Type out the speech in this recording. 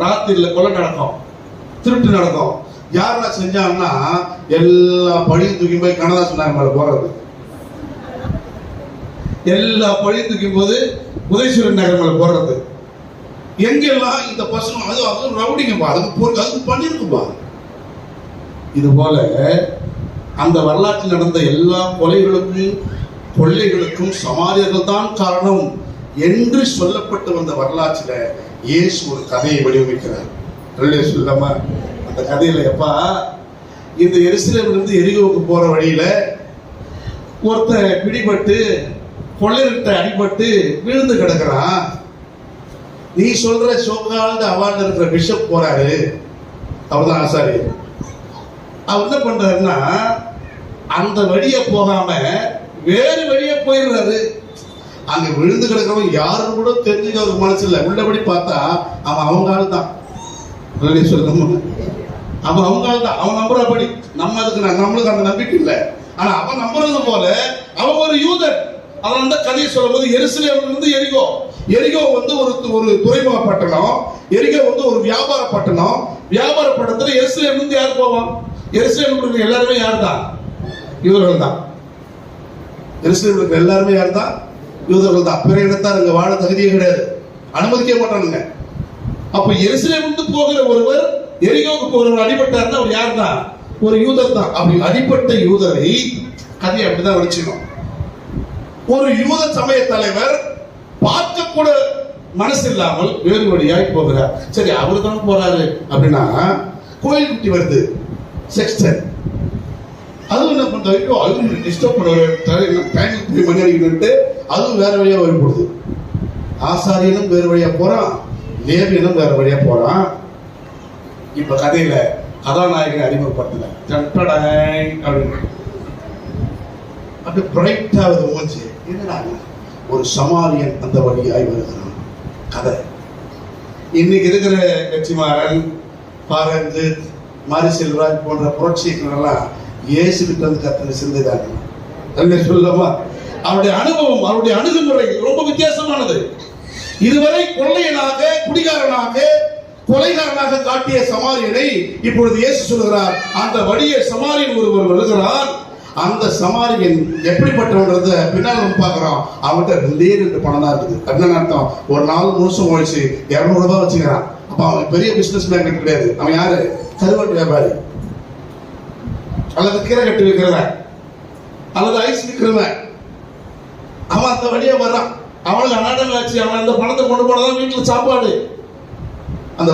ராத்திரில கொலை நடக்கும் திருட்டு நடக்கும். யாரெல்லாம் செஞ்சாங்கன்னா எல்லா பழியும் தூக்கி போய் கனதாசன் நாயர் மேல போறது. எல்லா பழியும் தூக்கி போது உதயசூரன் நகர் மேல போடுறது எங்கெல்லாம் இந்த பசங்க அது அது ரவுடிங்கப்பா அதுக்கு பொறு அதுக்கு பண்ணிருக்குப்பா. இது போல அந்த வரலாற்றில் நடந்த எல்லா கொலைகளுக்கும் கொள்ளைகளுக்கும் சமாரியர்கள் தான் காரணம். என்று சொல்லப்பட்டு வந்த வரலாற்றில் இயேசு ஒரு கதையை வடிவமைக்கிறார். ரெண்டு அந்த கதையில எப்பா இந்த எரிசிலிருந்து எரிகோவுக்கு போற வழியில ஒருத்தன் பிடிபட்டு கொள்ளையிட்ட அடிபட்டு விழுந்து கிடக்குறான். நீ சொல்ற சோகால்டு அவார்டு இருக்கிற பிஷப் போறாரு. அவர்தான் ஆசாரி அவர் என்ன பண்றாருன்னா அந்த வழியை போகாம வேறு வழியை போயிடுறாரு. அங்க விழுந்து கிடக்கிறவன் யாரும் கூட தெரிஞ்சுக்க அவருக்கு மனசு இல்லை. உள்ளபடி பார்த்தா அவன் அவங்க ஆள் தான் சொல்லுங்க அவன் அவங்க ஆள் தான் அவன் நம்புறபடி நம்ம அதுக்கு நம்மளுக்கு அந்த நம்பிக்கை இல்லை. ஆனா அவன் நம்புறது போல அவன் ஒரு யூதன். அவன் தான் கதையை சொல்லும்போது எருசலேம்ல இருந்து எரிகோ. எரிகோ வந்து ஒரு ஒரு துறைமுக பட்டணம். எரிகோ வந்து ஒரு வியாபார பட்டணம். வியாபார பட்டணத்துல எருசலேம்ல இருந்து யார் போவான்? எருசலேம் இருக்கிற எல்லாருமே யார் தான் இவர்கள் தான் எருசலேம் இருக்கிற எல்லாருமே யார் தான் யூதர்கள் தான். பிற இடத்தார் அங்கே வாழ தகுதியே கிடையாது. அனுமதிக்க மாட்டானுங்க. அப்ப எருசலேம் இருந்து போகிற ஒருவர் எரியோவுக்கு போகிறவர் அடிபட்டார்னா அவர் யார் தான் ஒரு யூதர் தான். அப்படி அடிப்பட்ட யூதரை கதையை அப்படிதான் வச்சுக்கணும் ஒரு யூத சமய தலைவர் பார்க்க கூட மனசு இல்லாமல் வேறு வழியாய் போகிறார். சரி அவரு தான் போறாரு அப்படின்னா கோயில் குட்டி வருது. செக்ஸ்டன் அதுவும் என்ன பண்ற ஐயோ அதுவும் டிஸ்டர்ப் பண்ணுவாரு. மணி அடிக்கணும்ட்டு அதுவும் வேற வழியா வழி போடுது. ஆசாரியனும் வேறு வழியா போறான். லேவியனும் வேற வழியா போறான். இப்ப கதையில கதாநாயகனை அறிமுகப்படுத்தல அப்படின்னு. அப்படியே பிரைட் ஆகுது மூச்சு என்னடா ஒரு சமாரியன் அந்த வழியாய் வருகிறான். கதை. இன்னைக்கு இருக்கிற கட்சிமாறன் பாரஞ்சித் மாரி செல்வராஜ் போன்ற புரட்சிகளெல்லாம் இயேசு கிட்ட வந்து கத்தனை சிந்தைதாங்க. என்ன சொல்லமா அவருடைய அனுபவம் அவருடைய அணுகுமுறை ரொம்ப வித்தியாசமானது. இதுவரை கொள்ளையனாக குடிகாரனாக கொலைகாரனாக காட்டிய சமாரியனை இப்பொழுது இயேசு சொல்கிறார் அந்த வழியை சமாரியன் ஒருவர் வருகிறார். அந்த சமாரியன் எப்படிப்பட்டவன்றத பின்னால் நம்ம பார்க்கிறோம். அவன்கிட்ட ரெண்டே ரெண்டு பணம் தான் இருக்குது. அப்படின்னு அர்த்தம்? ஒரு நாள் முழுசும் ஒழிச்சு இரநூறுபா ரூபாய் வச்சுக்கிறான். அப்ப அவன் பெரிய பிசினஸ் மேன் கிடையாது. அவன் யாரு? கருவாட்டு வியாபாரி. அல்லது கீரை கட்டி வைக்கிறவன் அல்லது ஐஸ் விற்கிறவன். அவன் அந்த வழியே வர்றான். அவனுக்கு அநாடகம் ஆச்சு. அவன் அந்த பணத்தை கொண்டு போனதான் வீட்டில் சாப்பாடு.